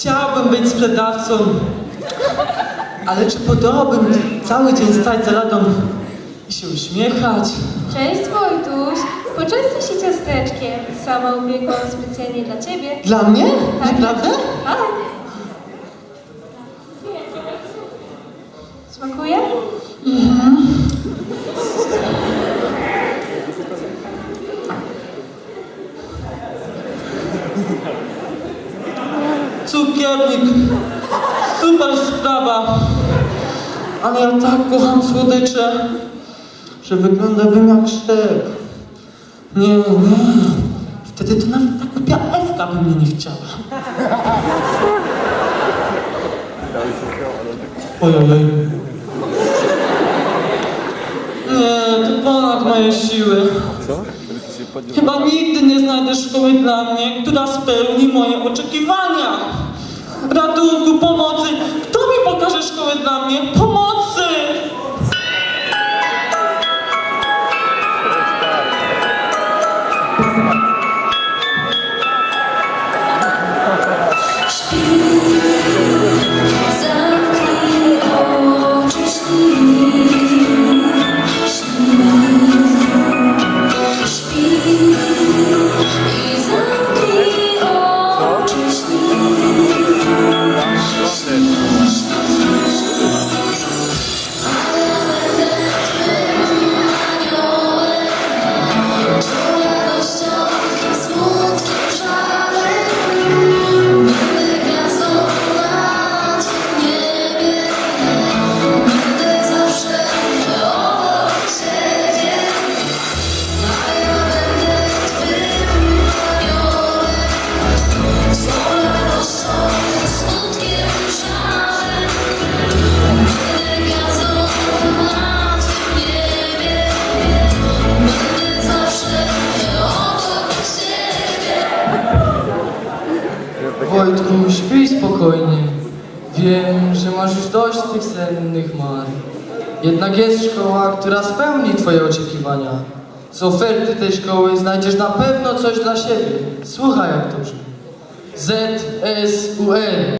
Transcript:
Chciałbym być sprzedawcą, ale czy podobałbym cały dzień stać za ladą i się uśmiechać? Cześć Wojtuś, poczęstuj się ciasteczkiem. Sama ubiegłam specjalnie dla ciebie. Dla mnie? Tak. Naprawdę? Tak. Cukiernik. Super sprawa. Ale ja tak kocham słodycze, że wyglądałbym jak sztek. Nie, nie. Wtedy to nawet ta głupia Ewka by mnie nie chciała. Ojojoj. Nie, to ponad moje siły. Chyba nigdy nie znajdę szkoły dla mnie, która spełni moje oczekiwania. Ratunku, pomocy! Kto mi pokaże szkołę dla mnie? Pomocy! Zamknij Wojtku, śpij spokojnie. Wiem, że masz już dość tych sennych mar. Jednak jest szkoła, która spełni Twoje oczekiwania. Z oferty tej szkoły znajdziesz na pewno coś dla siebie. Słuchaj jak to brzmi. ZSUN